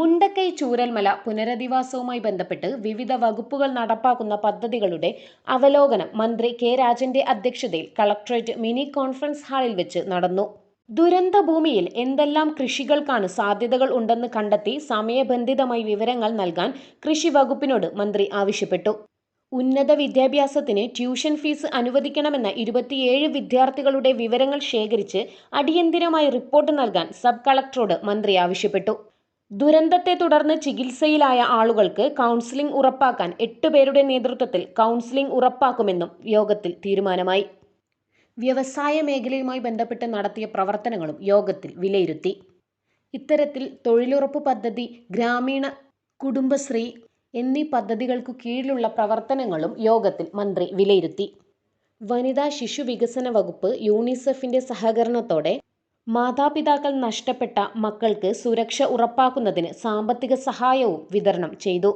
മുണ്ടക്കൈ ചൂരൽമല പുനരധിവാസവുമായി ബന്ധപ്പെട്ട് വിവിധ വകുപ്പുകൾ നടപ്പാക്കുന്ന പദ്ധതികളുടെ അവലോകനം മന്ത്രി കെ രാജന്റെ അധ്യക്ഷതയിൽ കളക്ടറേറ്റ് മിനി കോൺഫറൻസ് ഹാളിൽ വെച്ച് നടന്നു. ദുരന്ത ഭൂമിയിൽ എന്തെല്ലാം കൃഷികൾക്കാണ് സാധ്യതകൾ ഉണ്ടെന്ന് കണ്ടെത്തി സമയബന്ധിതമായി വിവരങ്ങൾ നൽകാൻ കൃഷി വകുപ്പിനോട് മന്ത്രി ആവശ്യപ്പെട്ടു. ഉന്നത വിദ്യാഭ്യാസത്തിന് ട്യൂഷൻ ഫീസ് അനുവദിക്കണമെന്ന ഇരുപത്തിയേഴ് വിദ്യാർത്ഥികളുടെ വിവരങ്ങൾ ശേഖരിച്ച് അടിയന്തിരമായി റിപ്പോർട്ട് നൽകാൻ സബ് കളക്ടറോട് മന്ത്രി ആവശ്യപ്പെട്ടു. ദുരന്തത്തെ തുടർന്ന് ചികിത്സയിലായ ആളുകൾക്ക് കൗൺസിലിംഗ് ഉറപ്പാക്കാൻ എട്ടുപേരുടെ നേതൃത്വത്തിൽ കൗൺസിലിംഗ് ഉറപ്പാക്കുമെന്നും യോഗത്തിൽ തീരുമാനമായി. വ്യവസായ മേഖലയുമായി ബന്ധപ്പെട്ട് നടത്തിയ പ്രവർത്തനങ്ങളും യോഗത്തിൽ വിലയിരുത്തി. ഇത്തരത്തിൽ തൊഴിലുറപ്പ് പദ്ധതി ഗ്രാമീണ കുടുംബശ്രീ എന്നീ പദ്ധതികൾക്കു കീഴിലുള്ള പ്രവർത്തനങ്ങളും യോഗത്തിൽ മന്ത്രി വിലയിരുത്തി. വനിതാ ശിശു വികസന വകുപ്പ് യൂണിസെഫിന്റെ സഹകരണത്തോടെ മാതാപിതാക്കൾ നഷ്ടപ്പെട്ട മക്കൾക്ക് സുരക്ഷ ഉറപ്പാക്കുന്നതിന് സാമ്പത്തിക സഹായവും വിതരണം ചെയ്തു.